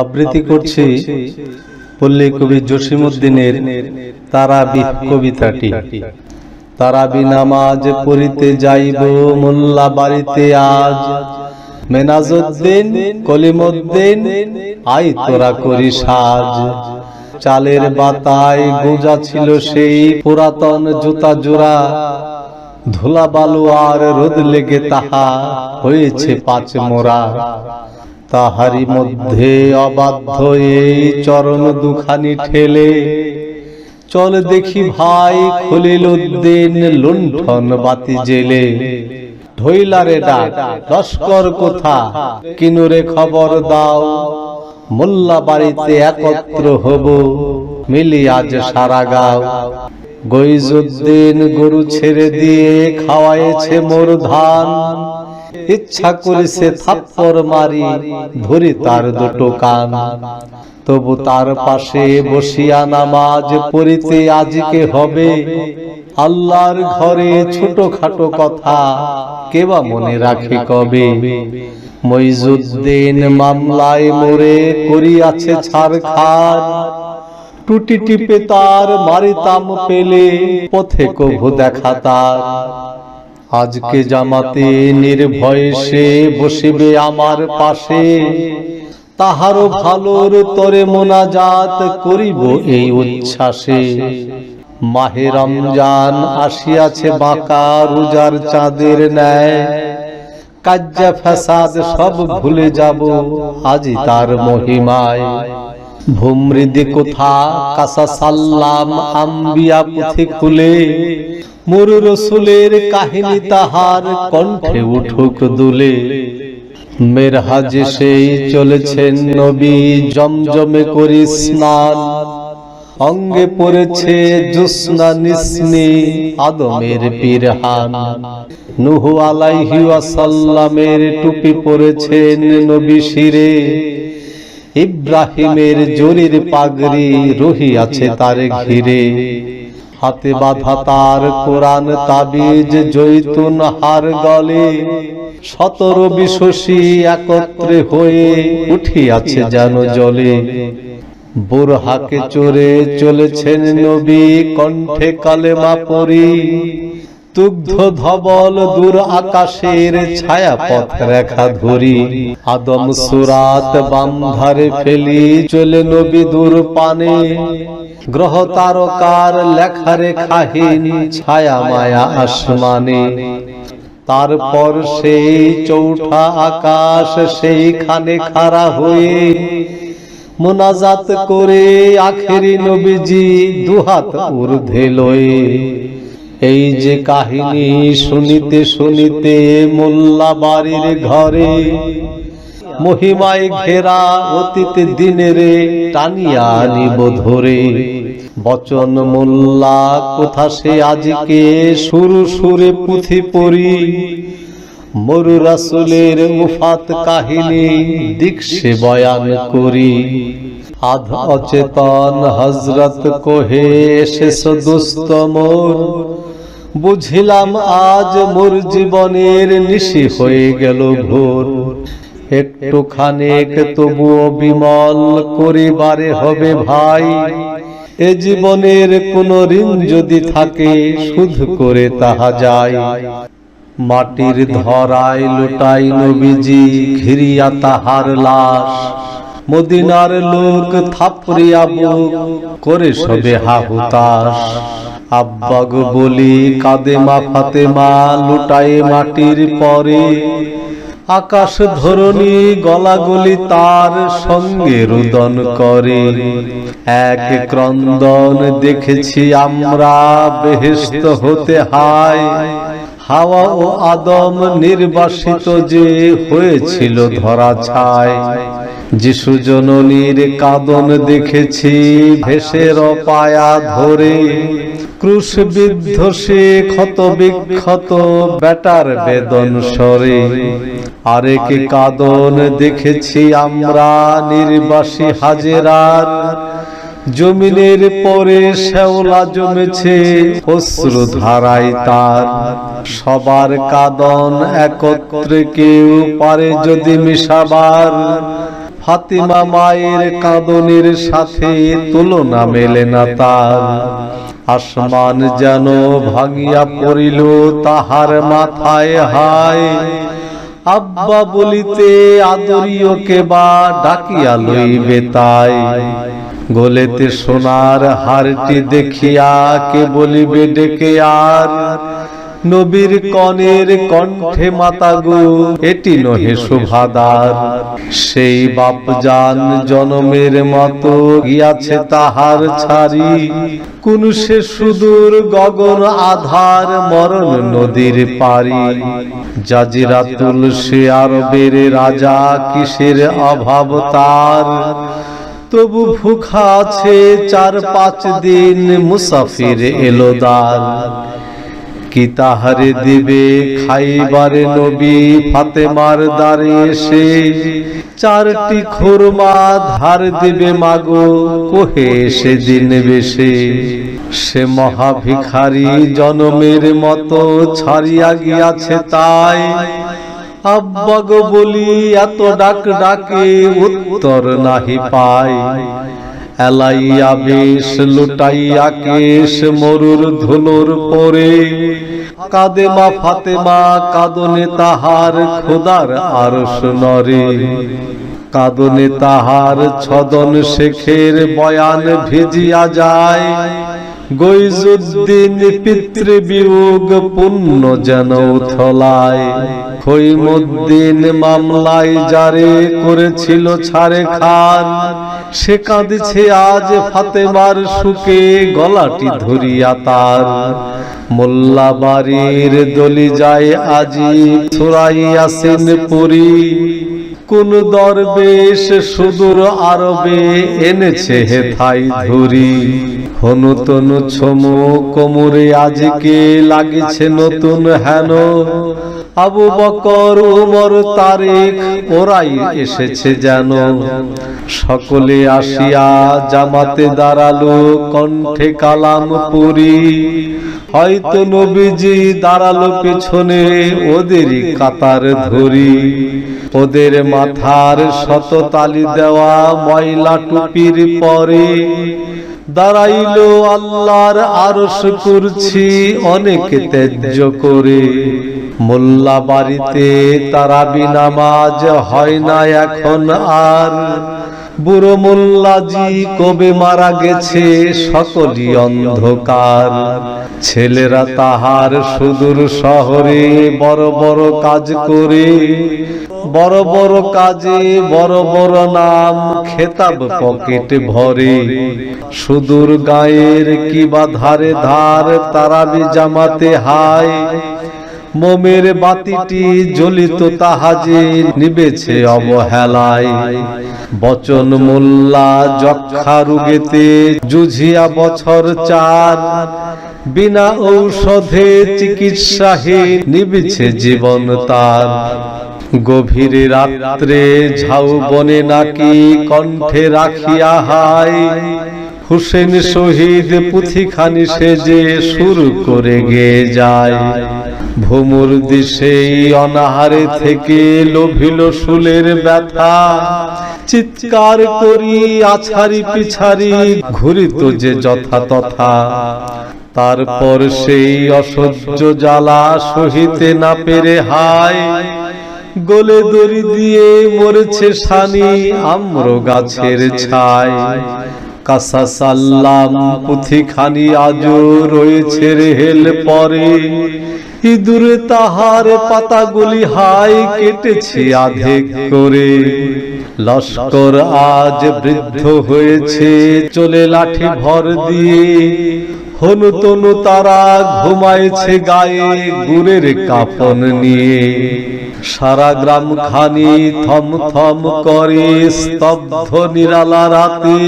আবৃত্তি করছি পল্লী কবি জসিমুদ্দিনের তারাবি কবিতাটি। তারাবি নামাজ পড়িতে যাইব, মোল্লা বাড়িতে আজ। মেনাজুদ্দিন কলিমুদ্দিন আই তোরা করি সাজ। চালের বাতায় গোজা ছিল সেই পুরাতন জুতা জোড়া। ধুলা বালু আর রোদ লেগে তাহা হয়েছে পাঁচ মোরা তাহারি মধ্যে অবাধ্য এই চরণ দুখানি ঠেলে। চল দেখি ভাই খলিল উদ্দিন লুণ্ঠন বাতি জেলে। ঢইলারে ডাক, লস্কর কোথা? কিনুরে খবর দাও। মোল্লা বাড়িতে একত্র হব, মিলি আজ সারা গাও। গইজুদ্দিন গরু ছেড়ে দিয়ে খাওয়াইছে মোর ধান। ইচ্ছা করেছে থাপ্পর মারি ধরি তার দুটো কান। তবু তার পাশে বসিয়া নামাজ পড়িতে আজকে হবে? আল্লাহর ঘরে ছোট খাটো কথা। কেবা মনে রাখে কবে? মইজুদ্দিন মামলায় মোরে করিয়াছে ছাড় খার টুটি টিপে তার মারিতাম পেলে পথে কভু দেখা তার আজকে জামাতে নির্ভয়ে সে বসিবে আমার পাশে। তাহারও ভালোর তরে মোনাজাত করিব এই উচ্ছ্বাসে। মাহে রমজান আসিয়াছে বাঁকা রোজার চাঁদের ন্যায়। কাজ্জা ফ্যাসাদ সব ভুলে যাব আজি তার মহিমায়। ভূমৃদি কোথা? কাসা সাল্লাম আম্বিয়া পুঁথি খুলে। মোর রসুলের কাহিনী তাহার কণ্ঠে উঠুক দুলে। মেরহাজে সেই চলেছেন নবী, জমজমে করি স্নান। অঙ্গে পড়েছে জুসনা নিসনি, আদমের পিরহান। নুহু আলাইহি ওয়াসাল্লামের টুপি পরেছেন নবী শিরে। ইব্রাহিমের জরির পাগড়ি রহি আছে তার ঘিরে। হাতে বাঁধা তার কোরআন তাবিজ জৈতুন হার গলে। সতর বিশসী একত্রে হয়ে উঠিয়াছে যেন জলে। বুরহাকে চড়ে চলেছেন নবী, কণ্ঠে কালেমা পরি তুগ্ধ ধবল দূর আকাশের ছায়া পথ রেখা ধরি। আদম সুরাত বাম ধারে ফেলি চলে নবী দূর পানে। গ্রহ তারকার লেখারে রেখাহীন ছায়া মায়া আসমানে। তারপর সেই চৌঠা আকাশ সেইখানে খাড়া হয়ে মোনাজাত করে আখেরি নবীজি দুহাত ঊর্ধ্বে লয়ে। এই যে কাহিনী শুনিতে শুনিতে মোল্লা বাড়ির ঘরে মহিমায় ঘেরা অতীত দিনেরে টানিয়া নিব ধরে। বচন মোল্লা, কোথা সে আজকে সুরু সুরে পুঁথি পড়ি। মরু রাসুলের উফাত কাহিনী দিকসে বয়ান করি। আধ অচেতন হজরত কোহে শেষ দুস্ত মোর। বুঝিলাম আজ মোর জীবনের নিশি হয়ে গেল ভোর। একটু খানেক তবুও বিমল করিবারে হবে ভাই। এ জীবনের কোন ঋণ যদি থাকে শুধ করে তাহা যায়। মাটির ধরায় লুটাই নবীজি, ঘিরিয়া তাহার লাশ। মদিনার লোক থাপড়িয়া বুক করে সবে হাহুতাস আব্বাগ বলি, কাদেমা ফাতেমা লুটায়ে মাটির পরে। আকাশ ধরণী গলাগলি তার সঙ্গে রুদন করে। এক ক্রন্দন দেখেছি আমরা বেহেস্ত হতে হায়। হাওয়া ও আদম নির্বাসিত যে হয়েছিল ধরা ছায় যিশু জননীর কাদন দেখেছি ভেসের পায়া ধরে। ক্রুশ বিদ্ধ সে ক্ষত বিক্ষত বেটার বেদন সরে। আরেক কাদন দেখেছি আমরা নির্বাসী হাজেরার জমিনের পরে শ্যাওলা জমেছে, অশ্রু ধারায় তার। সবার কাদন একত্রে কেউ পারে যদি মিশাবার। ফাতিমা মায়ের কাঁদনের সাথে তুলনা মেলে না তার। আসমান যেন ভাঙিয়া পড়িল, তাহার মাথায় হায়। আব্বা বলিতে আদরিওকে বা ডাকিয়া লইবে তাই। গোলেতে সোনার হারটি দেখিয়া কে বলিবে, ডেকে আর? নবীর কনের কণ্ঠে মাতা মাতাগু এটি নহে শোভাদার। সেই বাপ জান জনমের মতো গিয়াছে তাহার ছাড়ি। কোন সে সুদূর গগন আধার মরণ নদীর পারি জাজিরা তুলসী আরবের রাজা কিসের অভাব তার? তবু ভুখা আছে চার পাঁচ দিন মুসাফির এলোদার কি তাহারে দিবে খাইবারে নবী ফাতেমার দ্বারে এসে? চারটি খুরমা ধার দিবে মাগো, কোহে সেদিন বেশে? সে মহাভিখারি জনমের মতো ছাড়িয়া গিয়াছে তাই। আব্বা গো বলি এত ডাক ডাকে উত্তর নাহি পায় এলাইয়া বেশ লুটাইয়া কেশ মরুর ধুলোর পরে কাদে মা ফাতেমা, কাদনে তাহার খোদার আরশ নরে। কাদনে তাহার ছদন শেখের বয়ান ভিজিয়া যায়। গৈজুদ্দিন পিতৃবিয়োগ পুণ্য যেন থলায় খৈমুদ্দিন মামলায় যারে করেছিল ছাড়ে খান সে কাঁদছে আজ ফাতেমার সুকে গলাটি ধরিয়া তার। মোল্লা বাড়ির দলি যায় আজি সুরাইয়াসিন পুরী কোন দরবেশ সুদূর আরবে এনেছে হে হেথাই ধরি। হনু তনু ছমু কোমরে আজকে লাগিছে নতুন হেন। আবু বকর উমর তারেক ওরাই এসেছে যেন। সকলে আসিয়া জামাতে দাঁড়াল কণ্ঠে কালাম পুরি। হয়তো নবীজি দাঁড়াল পেছনে ওদেরই কাতার ধরি। ওদের মাথার শত তালি দেওয়া ময়লা টুপির পরে দাঁড়াইল আল্লাহর আরস করছি অনেক ত্যায্য করে। মোল্লা বাড়িতে তারাবি নামাজ হয় না এখন আর। বুড়ো মোল্লাজি কবে মারা গেছে সকলই অন্ধকার। ছেলেরা তাহার সুদূর শহরে বড় বড় কাজ করে, বড় বড় কাজে বড় বড় নাম খেতাব পকেট ভরে। সুদূর গায়ের কিবা ধারে ধার তারাবি জামাতে হায় মোমের বাতিটি জ্বলিত তাহাজে নিবেছে অবহেলায়। বচন মোল্লা যক্ষা রুগেতে জুঝিয়া বছর চার। বিনা ঔষধে চিকিৎসাহে নিবিছে জীবন তার। গভীর রাত্রে ঝাউ বনে নাকি কণ্ঠে রাখিয়া হায়। হুসেন শহীদ পুথিখানি সেজে শুরু করে গে যায়। ভুমুর দিশেই অনাহারে থেকে লোভিল শুলের ব্যথা। চিৎকার করি আছারি পিছারি ঘুরিত যে যথা তথা। তারপর সেই অসহ্য জ্বালা সহিতে না পেরে হায়। গোলে দড়ি দিয়ে মরেছে সানি আম্র গাছের ছায় কাসা সাল্লাম পুথিখানি আজও রয়েছে রেহেল পরে। ইঁদুরে তাহার পাতাগুলি হাই কেটেছে আধেক করে। লস্কর আজ বৃদ্ধ হয়েছে, চলে লাঠি ভর দিয়ে। হনু তনু তারা ঘুমাইছে গায়ে গুরের কাপন নিয়ে। সারা গ্রাম খানি থম থম করে স্তব্ধ নিরালা রাতে।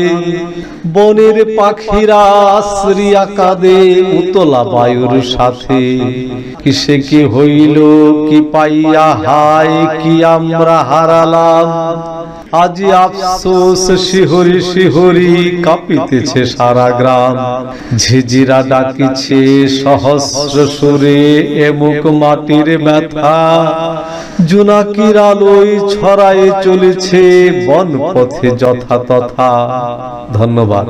বনের পাখিরা আশ্রিয়া কাঁদে উতলা বায়ুর সাথে। কিসে কি হইল, কি পাইয়া হায়, কি আমরা হারালাম? আজি আফসোস, শিহরি শিহরি কাঁপিতেছে সারা গ্রাম। ঝিঝিরা ডাকিছে, সহস্র সুরে এমুক মাটির ব্যথা। জুনাকির আলোয় ছড়ায় চলেছে বন পথে যথা তথা ধন্যবাদ।